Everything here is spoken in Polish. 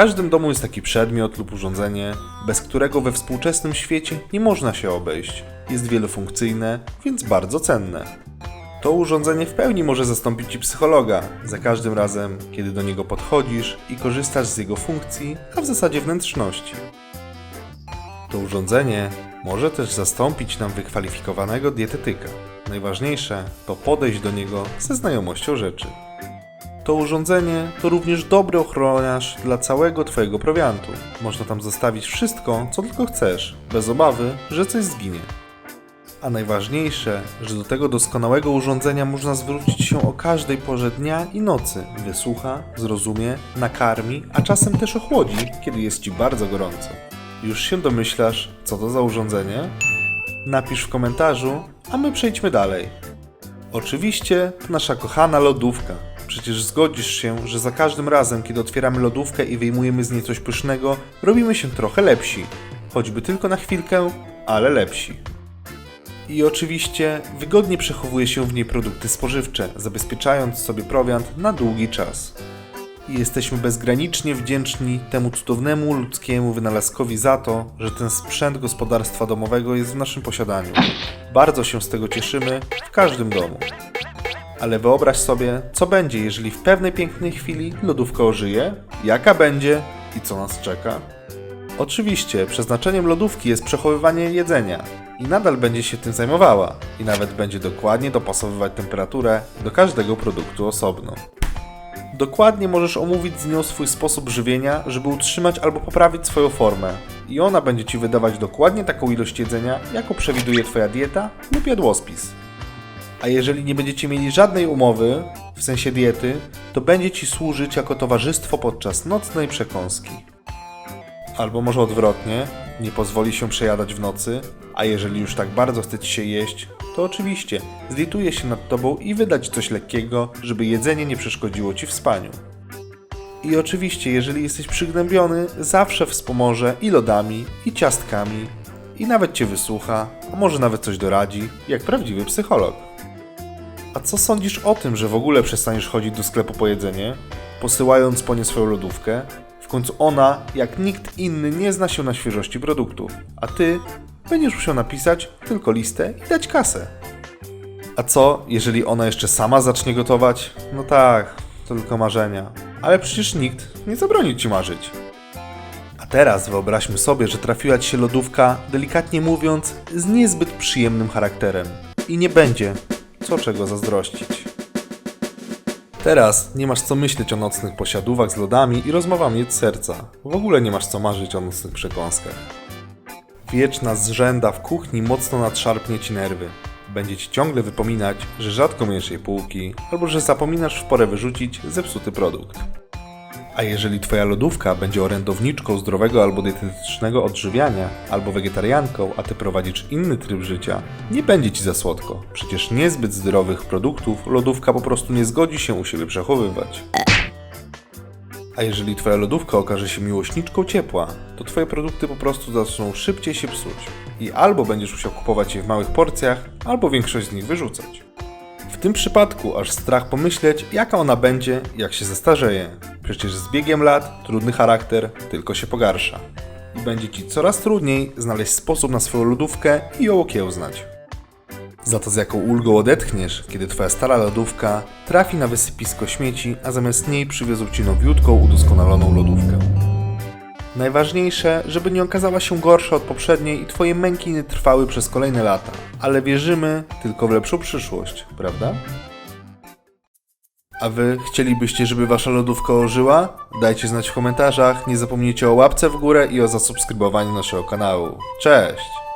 każdym domu jest taki przedmiot lub urządzenie, bez którego we współczesnym świecie nie można się obejść. Jest wielofunkcyjne, więc bardzo cenne. To urządzenie w pełni może zastąpić Ci psychologa za każdym razem, kiedy do niego podchodzisz i korzystasz z jego funkcji, a w zasadzie wnętrzności. To urządzenie może też zastąpić nam wykwalifikowanego dietetyka. Najważniejsze to podejść do niego ze znajomością rzeczy. To urządzenie to również dobry ochroniarz dla całego Twojego prowiantu. Można tam zostawić wszystko, co tylko chcesz, bez obawy, że coś zginie. A najważniejsze, że do tego doskonałego urządzenia można zwrócić się o każdej porze dnia i nocy. Wysłucha, zrozumie, nakarmi, a czasem też ochłodzi, kiedy jest Ci bardzo gorąco. Już się domyślasz, co to za urządzenie? Napisz w komentarzu, a my przejdźmy dalej. Oczywiście to nasza kochana lodówka. Przecież zgodzisz się, że za każdym razem, kiedy otwieramy lodówkę i wyjmujemy z niej coś pysznego, robimy się trochę lepsi. Choćby tylko na chwilkę, ale lepsi. I oczywiście wygodnie przechowuje się w niej produkty spożywcze, zabezpieczając sobie prowiant na długi czas. I jesteśmy bezgranicznie wdzięczni temu cudownemu ludzkiemu wynalazkowi za to, że ten sprzęt gospodarstwa domowego jest w naszym posiadaniu. Bardzo się z tego cieszymy w każdym domu. Ale wyobraź sobie, co będzie, jeżeli w pewnej pięknej chwili lodówka ożyje, jaka będzie i co nas czeka. Oczywiście, przeznaczeniem lodówki jest przechowywanie jedzenia i nadal będzie się tym zajmowała i nawet będzie dokładnie dopasowywać temperaturę do każdego produktu osobno. Dokładnie możesz omówić z nią swój sposób żywienia, żeby utrzymać albo poprawić swoją formę. I ona będzie Ci wydawać dokładnie taką ilość jedzenia, jaką przewiduje Twoja dieta lub jadłospis. A jeżeli nie będziecie mieli żadnej umowy, w sensie diety, to będzie Ci służyć jako towarzystwo podczas nocnej przekąski. Albo może odwrotnie, nie pozwoli się przejadać w nocy, a jeżeli już tak bardzo chce Ci się jeść, to oczywiście zlituje się nad Tobą i wydać coś lekkiego, żeby jedzenie nie przeszkodziło Ci w spaniu. I oczywiście, jeżeli jesteś przygnębiony, zawsze wspomoże i lodami, i ciastkami, i nawet Cię wysłucha, a może nawet coś doradzi, jak prawdziwy psycholog. A co sądzisz o tym, że w ogóle przestaniesz chodzić do sklepu po jedzenie, posyłając po nie swoją lodówkę? W końcu ona, jak nikt inny, nie zna się na świeżości produktów, a ty będziesz musiał napisać tylko listę i dać kasę. A co, jeżeli ona jeszcze sama zacznie gotować? No tak, to tylko marzenia. Ale przecież nikt nie zabroni ci marzyć. A teraz wyobraźmy sobie, że trafiła ci się lodówka, delikatnie mówiąc, z niezbyt przyjemnym charakterem. I nie będzie co czego zazdrościć. Teraz nie masz co myśleć o nocnych posiadówach z lodami i rozmowami od serca. W ogóle nie masz co marzyć o nocnych przekąskach. Wieczna zrzęda w kuchni mocno nadszarpnie ci nerwy. Będzie ci ciągle wypominać, że rzadko myjesz półki, albo że zapominasz w porę wyrzucić zepsuty produkt. A jeżeli twoja lodówka będzie orędowniczką zdrowego albo dietetycznego odżywiania, albo wegetarianką, a ty prowadzisz inny tryb życia, nie będzie ci za słodko. Przecież niezbyt zdrowych produktów lodówka po prostu nie zgodzi się u siebie przechowywać. A jeżeli twoja lodówka okaże się miłośniczką ciepła, to twoje produkty po prostu zaczną szybciej się psuć. I albo będziesz musiał kupować je w małych porcjach, albo większość z nich wyrzucać. W tym przypadku aż strach pomyśleć, jaka ona będzie, jak się zestarzeje. Przecież z biegiem lat trudny charakter tylko się pogarsza. I będzie ci coraz trudniej znaleźć sposób na swoją lodówkę i ją okiełznać. Za to z jaką ulgą odetchniesz, kiedy twoja stara lodówka trafi na wysypisko śmieci, a zamiast niej przywiozą ci nowiutką, udoskonaloną lodówkę. Najważniejsze, żeby nie okazała się gorsza od poprzedniej i twoje męki nie trwały przez kolejne lata. Ale wierzymy tylko w lepszą przyszłość, prawda? A wy chcielibyście, żeby wasza lodówka ożyła? Dajcie znać w komentarzach, nie zapomnijcie o łapce w górę i o zasubskrybowaniu naszego kanału. Cześć!